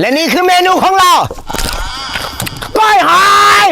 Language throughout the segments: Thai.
และนี่คือเมนูของเราก้อยหอย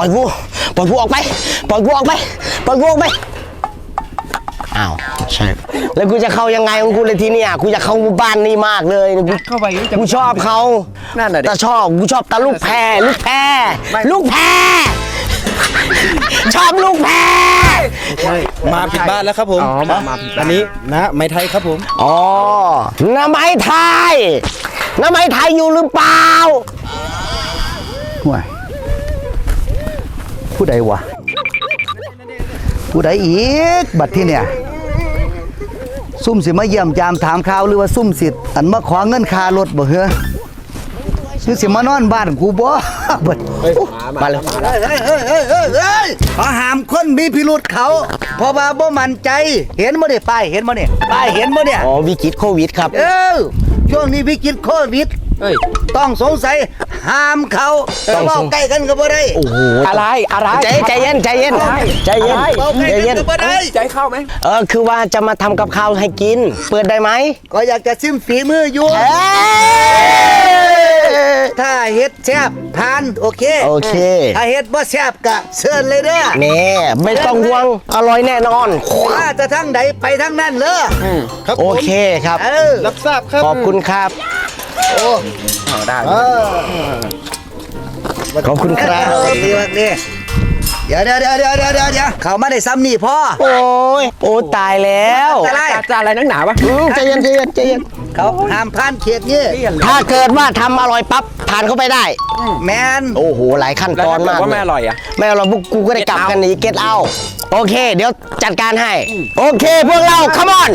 ล่อยกูปล่อยกูออกไป ปล่อยกูออกไป ปล่อยกูออกไป อ้าว ใช่ แล้วกูจะเข้ายังไงของกูเลยทีเนี้ยกูอยากเข้าบ้านนี้มากเลยกูเข้าไปจะ กูชอบเขานั่นน่ะดิ แต่ชอบกูชอบตาลูกแพรลูกแพรไม่ลูกแพรชอบลูกแพรมาผิดบ้านแล้วครับผมอ๋อมามาผิดบ้าน อันนี้นะไม้ไทยครับผม อ๋อน้ำไม้ไทยน้ำไม้ไทยอยู่หรือเปล่า ห่วย ผู้ใดวะ ผู้ใดอีก บัดที่เนี่ย ซุ่มสิมาเยี่ยมยามถามข่าวหรือว่าซุ่มสิอันมาขอเงินค่ารถบ่เฮ้อหรือสิมานอนบ้านกูบ่บัดมาเลยเฮ้ยเฮ้ยเฮ้ยเฮ้ยเฮ้ยเฮ้ยขอหามคนมีพิรุษเขา เพราะว่าบ่มั่นใจ เห็นบ่เนี่ยป้ายเห็นบ่เนี่ยป้ายเห็นบ่เนี่ยอ๋อวิกฤตโควิดครับ เออช่วงนี้วิกฤตโควิด เฮ้ย ต้องสงสัยห้ามเขาต้องเว้าสงใกล้กันก็บ่ได้โอ้โหอะไรอะไรใจใจเย็นใจเย็นใจเย็นอะไรเว้าใกล้ใจกันเย็นก็บ่ได้ใจเข้าไหมเออคือว่าจะมาทำกับข้าวให้กิน เปิดได้ไหมก็อยากจะซิมฝีมืออยู่เอ้ยถ้าเฮ็ดแซ่บผ่านโอเค โอเคถ้าเฮ็ดบ่แซ่บก็เชิญเลยเด้อแน่ไม่ต้องห่วงอร่อยแน่นอนถ้าจะทั้งใดไปทั้งนั้นเลยครับโอผมเคครับ เออรับทราบครับขอบคุณครับ เอาได้เออขอบคุณครับดีมากดีเดี๋ยวเดี๋ยวเดี๋ยวเดี๋ยวเดี๋ยวเดี๋ยวเขามาได้ซ้ำนี่พ่อ โอ้ยโอ้ตายแล้วอะไร จะจะอะไรนักหนาวะอืมใจเย็นใจเย็นใจเย็นเขาห้ามผ่านเขตนี้ถ้าเกิดว่าทำอร่อยปั๊บทานเข้าไปได้ แมนโอ้โห หลายขั้นแล้วตอนถ้าเกิมาดกว่าไม่เลอยร่อยอะ ไม่เอาเราพวกกูก็ได้กลับกันหนีเก็ตเอาโอเค เดี๋ยวจัดการให้ โอเค พวกเรา come on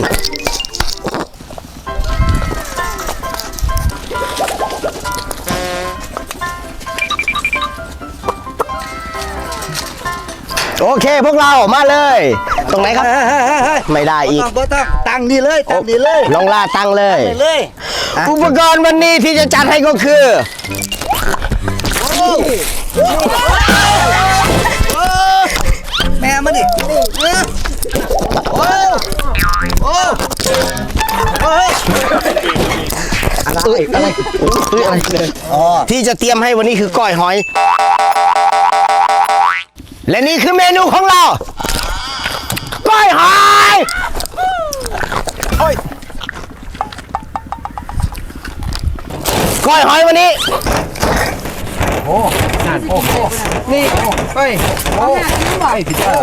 โอเคพวกเรามาเลย ตรงไหนครับเฮ้ยเฮ้ยเฮ้ยเฮ้ยไม่ได้อีกบ่ต้องบ่ต้องตั้งนี่เลยตั้งนี่เลยลองล่าตั้งเลยไปเลยอะอุปกรณ์วันนี้ที่จะจัดให้ก็คือแม่มาดิโอ้โอ้โอ้อะไรอะไรอะไรที่จะเตรียมให้วันนี้คือก้อยหอย และนี่คือเมนูของเราก้อยหอยโอ้ยก้อยหอยวันนี้นี่เฮ้ยโอ้ยผิดจ้า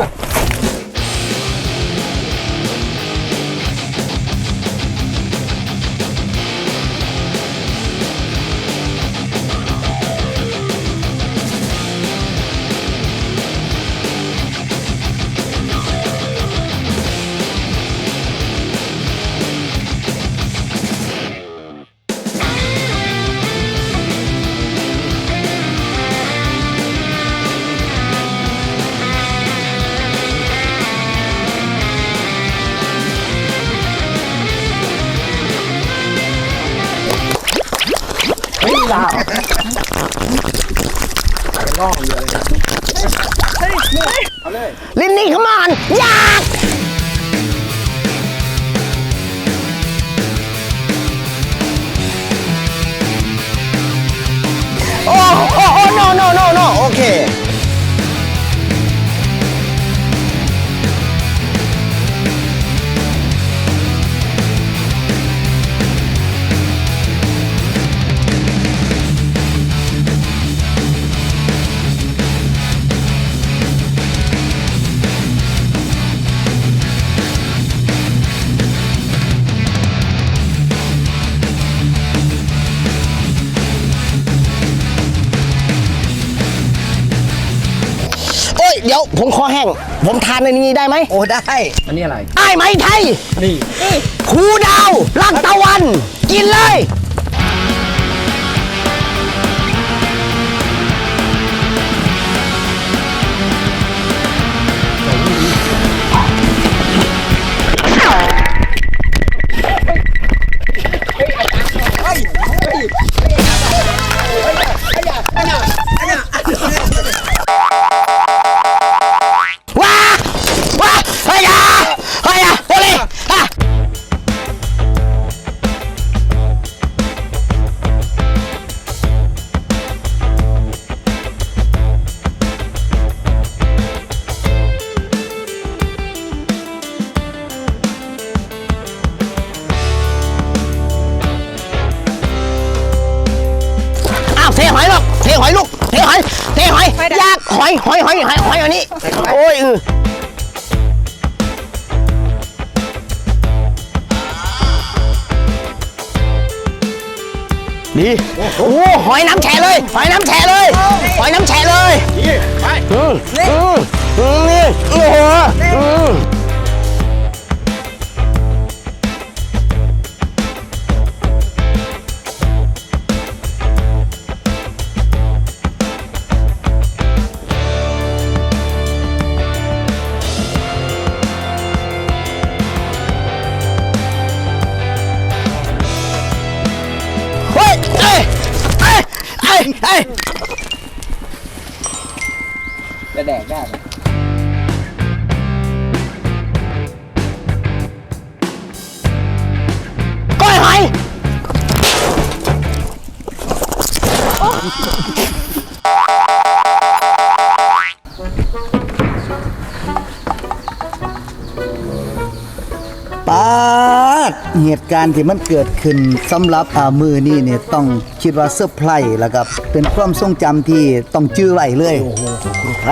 ลินนี่ขมอนอยาก เดี๋ยวผมคอแห้ง ผมทานในนี้ได้ไหมโอ้ได้ อันนี้อะไรไอ้ไหมไทยนี่ ครูดาวลังตะวัน กินเลย อยหอยหอยหอยหอยอันนี้โอ้ยเออดีโอ้หอยน้ำแฉะเลยหอยน้ำแฉะเลยหอยน้ำแฉะเลยนี่ไปอืมอืมอืมนี่โอ้โห ยเอ้ยจะแดกได้ไหมก้อยหอยปาด เหตุการณ์ที่มันเกิดขึ้นสำหรับอ่ามือนี่เนี่ยต้องคิดว่าเซอร์ไพรส์แล้วก็เป็นความทรงจำที่ต้องจื้อไว้เลย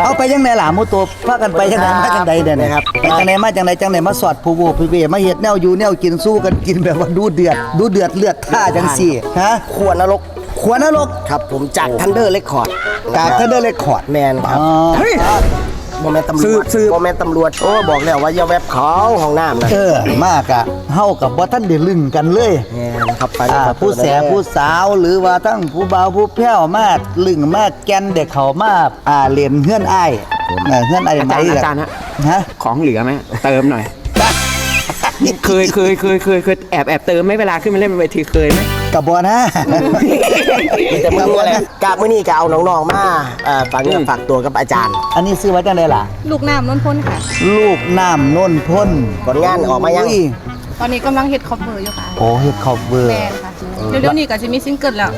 เอาไปยังไงล่ะหมูตัวพากันไปยังไงมาจังใดเด้เนี่ยครับไปจังไดมาจังไดจังไดมาสอดผู้โวผู้เวมาเฮ็ดแนวอยู่แนวกินสู้กันกินแบบว่าดูเดือด ดูเดือดเลือดท่าจังสี่ฮะขวดนรกขวานรกครับผมจากทันเดอร์เรคคอร์ดจากทันเดอร์เรคคอร์ดแมนครับอ๋อโมเมนตำรวจโมเมนตำรวจโอ้บอกแล้วว่าอย่าแวบเขาห้องน้ำนะเออมากอะเฮากับบ่ท่านได้ลึงกันเลยแมนครับไปอ่าครับผู้แสผู้สาวหรือว่าทั้งผู้บ่าวผู้แพ้วมาลึงมาแกนเด็กเขามาอ่าเรียนเฮือนอ้ายเออเฮือนอ้ายอาไหนจารย์อีกอาจารย์ฮะฮะ ของเหลือไหมเติมหน่อย เคยเคยเคยเคยเคยแอบแอบเติมไหม่เวลาขึ้นมาเล่นบนเวทีเคยไหม กับบ่นะมีแต่มืออะไรกะมื้อนี้กะเอาน้องๆมาเอ่อฝากเนื้อฝากตัวกับอาจารย์ อันนี้ซื้อไว้จังไดล่ะ ลูกน้ำน้นพ้นค่ะ ลูกน้ำน้นพ่นผลงานออกมายังอุ้ตอนนี้กำลังเฮ็ดคอปเวอร์อยู่ค่ะโอ้เฮ็ดคอเวอร์แมนค่ะเดี๋ยวๆนี้ก็จะมีซิงเกิลแล้ว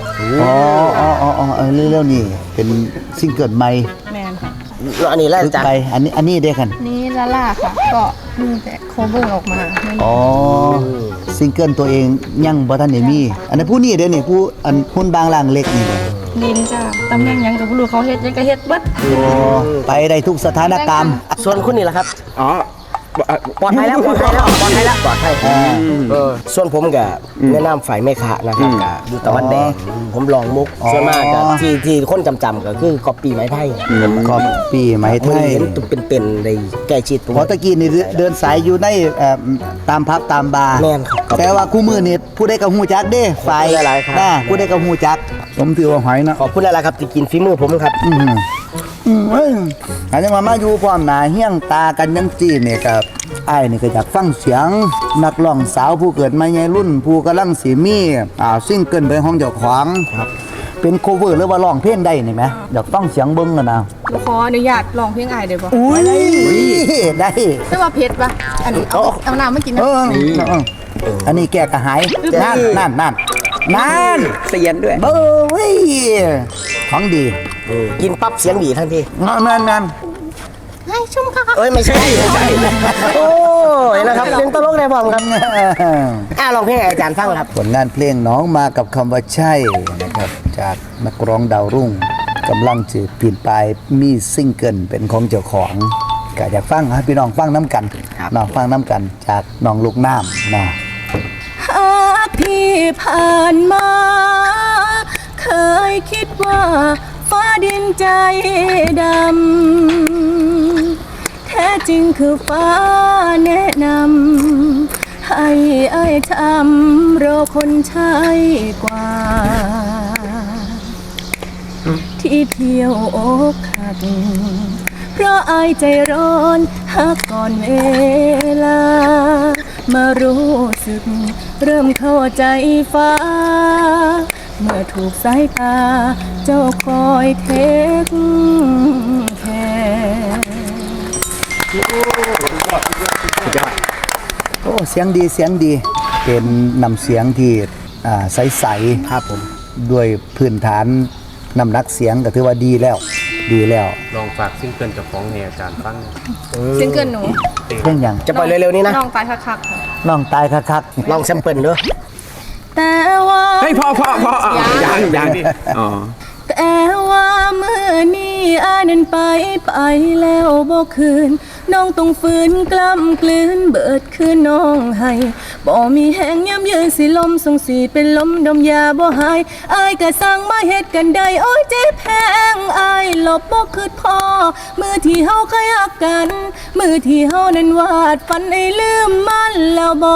อ๋ออ๋ออ๋ออ๋อเออเร็วๆนี่เป็นซิงเกิลใหม่แมนค่ะ แล้วอันนี้แล้วฝึกอาจารย์ไปอันนี้อันนี้เด้กันนี่ลาล่าค่ะ ก็มีแต่คอเวอร์ออกมาไม่มีอ๋อ ซิงเกิลตัวเองยังบ่ทันได้มี อันนี้นผู้นี้เด้อนี่ผู้อันหุ่นบางล่างเล็กนี่เด้อนินจ้าตำแหน่งหยังกับผู้รู้เขาเฮ็ดหยังก็เฮ็ดเบิด โอ้ไปได้ทุกสถานการณ์ ส่วนคุณนี่แหละครับ อ๋อเอ่อ ปลอดภัยแล้วปลอดภัยแล้วปลอดภัยแล้วปลอดภัยเออส่วนผมกับแนะนำฝ่ายไม่ขะนะครับกับอยู่ตะวันแดงผมลองมุกส่วนมากกับที่ที่คนจำๆก็คือก๊อปปี้ไม้ไทยขอบปีไหมไทมือยเห็นยตุเป็นเป็นๆในใกล้ชิดผมเพราะตะกี้นี่เดินสายอยู่ในเอ่อตามพับตามบาร์แม่นครับแต่ว่าคู่มือนี่ผู้ใดกับหูจักเด้ฝ่ายขอบคุณหลายๆครับนะผู้ใดกับหูจัก ผมถือว่าหอยนะขอบคุณอะไรครับที่กินฝีมือผมครับ อืมอืมเอ้ยอันนี้มามาอยู่พร้อมหน้าเฮี้ยงตากันยังจีเนี่ยกับไอ้ายนี่ก็อยากฟังเสียง นักร้องสาวผู้เกิดมาในรุ่นผู้กำลังสีมีอ่าซิ่งเกินไปห้องเจ้าของครับ เป็นโคเวอร์หรือว่าร้องเพลงได้นี่ไหมอยากฟังเสียงเบิ้งกันนะลูกขออนุญาตร้องเพลงอ้ายได้บ่อุ้ยได้แต่ว่าเผ็ดปะอันนี้เอาเอาน้ำมากินนะ เออเอออันนี้แกกระหายนั่นนั่นนั่น นั่นเซียนด้วยเบอร์เว้ยของดีกินปั๊บเสียงดีทันทีนั่นนั่นนั่นให้ชุ่มค่ะเอ้ยไม่ใช่ไม่ใช่โอ้ยนะครับเป็นตลกได้พร้อมครับอ่าลองเพลงให้อาจารย์ฟังครับ ผลงานเพลงน้องมากับคำว่าใช่นะครับ จากนักร้องดาวรุ่งกำลังจะเปลี่ยนไปมีซิงเกิลเป็นของเจ้าของก็อยากฟังให้พี่น้องฟังน้ำกันครับน้องฟังน้ำกันจากน้องลูกน้ำเนาะหาก ที่ผ่านมา เคยคิดว่าฟ้าดินใจดำ แท้จริงคือฟ้าแนะนำ ให้ไอ้ายทำรอคนใช่กว่า ที่เที่ยวอกหักเพราะอายใจร้อนหักก่อนเวลา มารู้สึก เริ่มเข้าใจฟ้า เมื่อถูกสายตา เจ้าคอยเทคแคร์โอ้เสียงดีเสียงดี เป็นนำเสียงที่ใสๆครับผมด้วยพื้นฐานนำนักเสียงก็ถือว่าดีแล้ว ดีแล้วลองฝากซิงเกิลจากของให้อาจารย์ฟังซิงเกิลหนูเรื่องอย่างจะปล่อยเร็วๆนี้นะน้องตายคักๆค่ะน้องตายคักๆลองแซมเปิลเด้อแต่ว่าเฮ้ยพ่อพ่อพ่ออะยังยังอ๋อแต่ว่าเมื่อนี้อายนั้นไปไปแล้วบ่คืน น้องต้องฝืนกล้ำกลืนเบิดคืนน้องให้บ่มีแหงย้ำยืนสิลมส่งสีเป็นลมดมยาบ่หายอายก็สั่งมาเฮ็ดกันได้โอ้ยเจ็บแพงอายหลบบ่คืดพอมือที่เฮาเคยรักกัน มือที่เฮานั้นวาดฝันให้ลืมมันแล้วบ่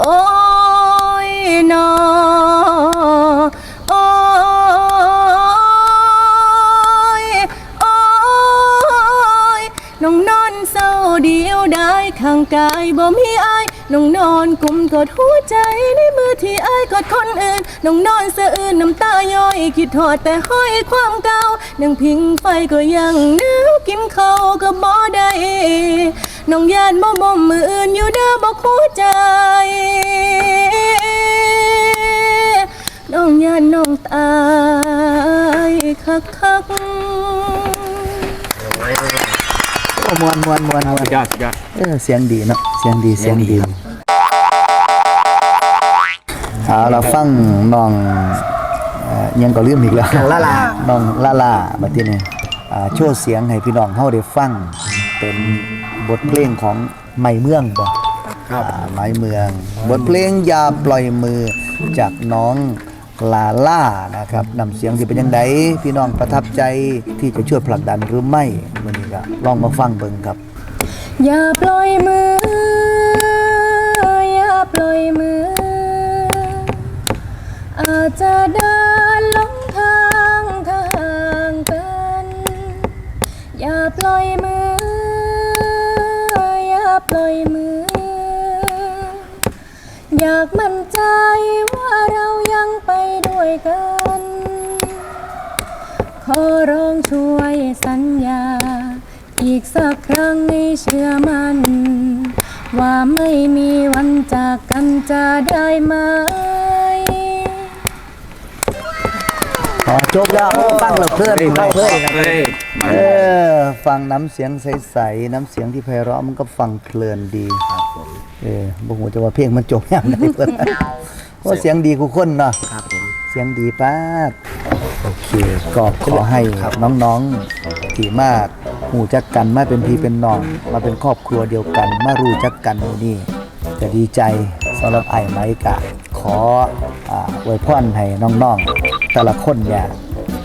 โอ้ กายบ่มีอายน้องนอนกุมกอดหัวใจในมือที่อายกอดคนอื่นน้องนอนสะอื้นน้ำตาย้อยคิดทอดแต่ห้อยความเก่านั่งพิงไฟก็ยังหนาวกินข้าวก็บ่ได้น้องยานบ่บ่มมืออื่นอยู่เด้อบ่คู่ใจ มวนมวนมวนมวนสุดยอดสุดยอดเออเสียงดีเนาะเสียงดีเสียงดีเอาเราฟังน้องเอ่อยังก็ลืมอีกแล้วลาลา น้องลาลาบัดนี้เนี่ยอ่าโชว์เสียงให้พี่น้องเฮาได้ฟังเป็นบทเพลงของไม่เมืองบ่ครับไม้เมือง บทเพลงอย่าปล่อยมือจากน้อง ลาล่านะครับนำเสียงที่เป็นยังไงพี่น้องประทับใจที่จะช่วยผลักดันหรือไม่มื้อนี้ก็ลองมาฟังเบิ่งครับ อย่าปล่อยมือ อย่าปล่อยมือ อาจจะเดินหลงทางทางกัน อย่าปล่อยมือ อย่าปล่อยมือ อยากมั่นใจาเรายังไปด้วยกัน ขอร้องช่วยสัญญา อีกสักครั้งให้เชื่อมันว่าไม่มีวันจากกันจะได้ไหมพอจบแล้วโอ้ฟังแล้วเพลินฟังเพลินเฮ้ยเออฟังน้ำเสียงใสๆน้ำเสียงที่ไพเราะมันก็ฟังเพลินดีครับผมเออบอกว่าจะว่าเพลงมันจบยังไงเพิ่น เพราะเสียงดีกูคนเนาะครับผมเสียงดีป้ากโอเคก็ขอให้น้องๆที่มากหูจักกันมาเป็นพี่เป็นน้อง มาเป็นครอบครัวเดียวกัน มารู้จักกันมื้อนี่จะดีใจสำหรับไอ้ไม้กะ ขออ่าอวยพรให้น้องๆ แต่ละคนเนี่ย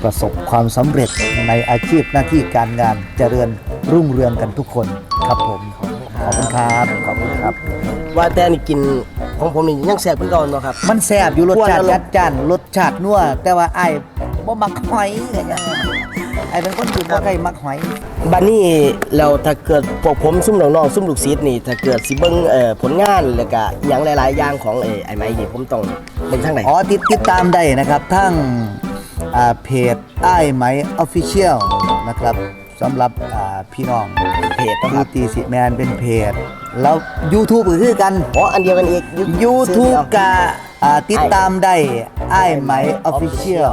ประสบความสำเร็จในอาชีพหน้าที่การงานเจริญรุ่งเรืองกันทุกคนครับผม ขอบคุณครับ ขอบคุณครับ ว่าแต่นี่กิน ของผมนี่ยังแซ่บเหมือนเก่าเนาะครับ มันแซ่บอยู่รสชาติอ้วนแล้วจัดจ้านรสชาตินัวแต่ว่าไอ้ายบ่มักหอยไงไอ้ายเป็นคนที่บ่ใครมักหอย บัดนี้เราถ้าเกิดพวกผมซุ่มน้องๆซุ่มลูกศิษย์นี่ ถ้าเกิดสิเบิ่งเอ่อผลงานแล้วก็หยังหลาย ๆ อย่างของเอ่อไอ้ไม้นี่ผมต้องเบิ่งทางไหนอ๋อติดติดตามได้นะครับทั้งอ่าเพจไอ้ายไหมออฟฟิเชียลนะครับ สำหรับอ่าพี่น้องเพจนะคที่รับตีสิแมนเป็นเพจ แล้ว YouTube ก็คือกัน อ๋ออันเดียวกันอีก YouTube กะอ่าติดตามได้ไอ้ายไหมออฟฟิเชียล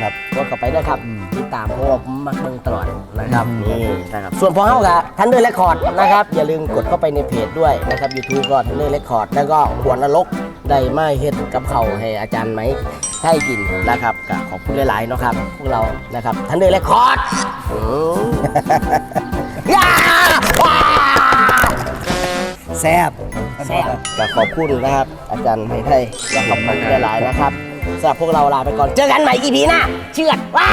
ครับ กดเข้าไปด้วยครับติดตามเพราะว่าผมมักเบิ่งตลอดนะครับนี่นะครับส่วนพอเฮากับทันเดอร์เรคคอร์ดนะครับ อย่าลืมกดเข้าไปในเพจด้วยนะครับ YouTube ก็ทันเดอร์เรคคอร์ดแล้วก็ขวนนรก ได้มาเฮ็ดกับเขาวให้อาจารย์ไหมให้กินนะครับก็ขอบคุณหลายๆเนาะครับ พวกเรานะครับทันเดอร์เรคคอร์ดย่าว้าแซ่บแซ่บก็ขอบคุณนะครับ อาจารย์ไทยไทยและขอบคุณหลายๆนะครับสำหรับพวกเราลาไปก่อนเจอกันใหม่ EP หน้าเชือดว้า